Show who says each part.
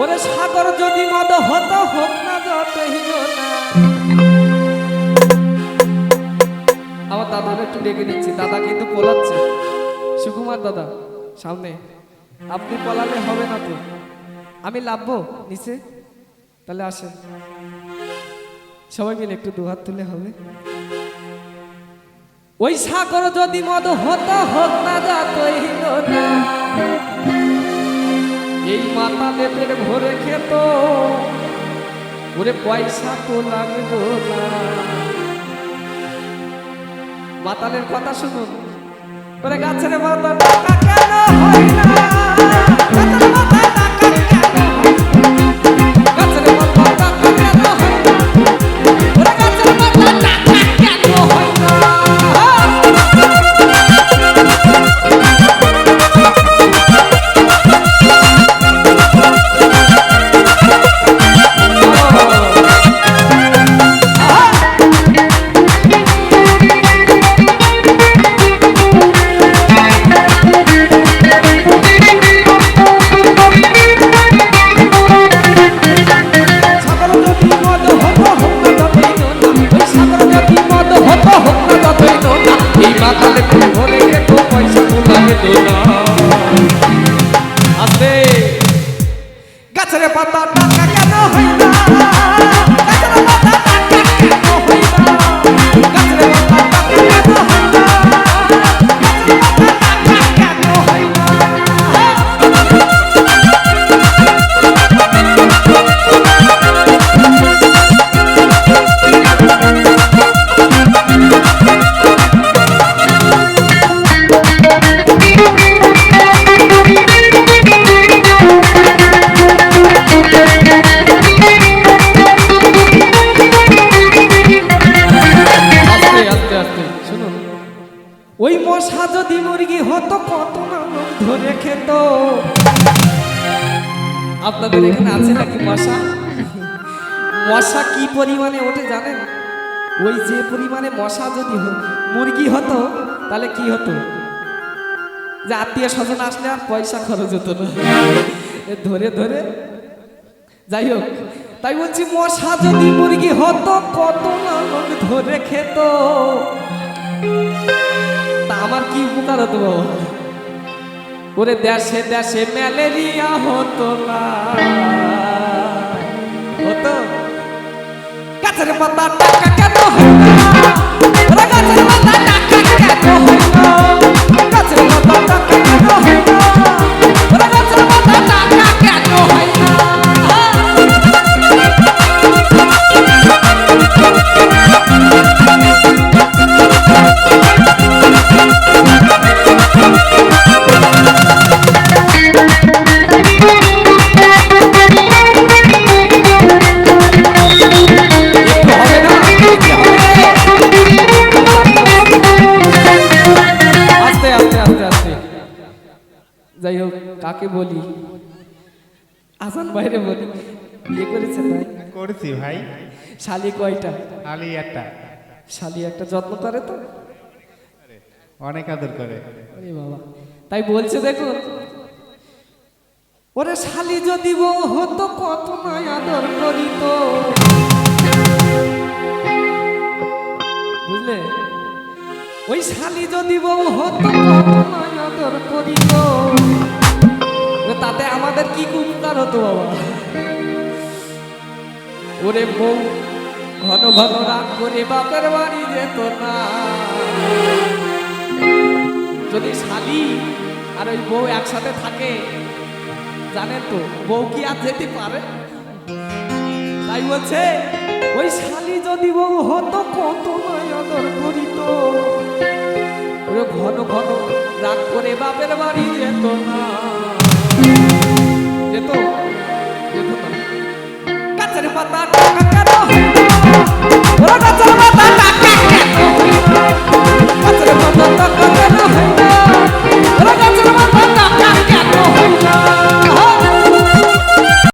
Speaker 1: ওরে সাগর যদি মদ হতো, হোক না যতই আমার দাদার একটু ডেকে দিচ্ছি দাদা কিন্তু পোলাচ্ছে। সুকুমার দাদা, সামনে। আপনি পলালে হবে না তো। আমি লাভবো নিচে। তাহলে আসেন। সবাই মিলে একটু দুহাত তুলে হবে। ওই সাগর যদি মদ হতো, হোক না যতই মাথা লেপের ভরে খেত। ওরে পয়সা তো লাগবো না। মাতালের কথা শুনুন। ওরে গাছের মাতাল কেন হয় না? গাছের পাতা টাকা কেন হয় মশা যদি মুরগি হতো, কত না লোক ধরে খেত। আপনাদের এখানে আছে নাকি মশা? মশা কি পরিমাণে ওঠে জানেন? ওই যে পরিমাণে মশা যদি মুরগি হতো, তাহলে কি হতো? যে আত্মীয় স্বজন আসলে আর পয়সা খরচ হতো না। ধরে ধরে। যাই হোক, তাই বলছি মশা যদি মুরগি হতো, কত না ধরে খেত। আমার কি উপকার হতো? বাবা? ওরে দেশে দেশে ম্যালেরিয়া হতো না। হতো? গাছের পাতা টাকা কেন হয় যাই হোক কাকে বলি? আসান বাইরে বলি। বিয়ে করেছেন ভাই?
Speaker 2: করেছি ভাই।
Speaker 1: শালি কয়টা?
Speaker 2: আলি একটা।
Speaker 1: শালি একটা যত্ন করে তো?
Speaker 2: অনেক আদর করে।
Speaker 1: ওরে বাবা। তাই বলছে দেখুন ওরে শালি যদি বউ হতো কত নয় আদর করিত। বুঝলে? ওই শালি যদি বউ হতো আদর করিত। তাতে আমাদের কি উপকার হতো বাবা? ওরে বউ, ঘন ঘন রাগ করে বাপের বাড়ি যেত না। যদি শালি আর ওই বউ একসাথে থাকে, জানেন তো, বউ কি আর যেতে পারে? তাই বলছে ওই শালি যদি বউ হতো, কত আদর করিত। ওরে ঘন ঘন রাগ করে বাপের বাড়ি যেত না। যেত কাছের পাতা কাকা কাকা।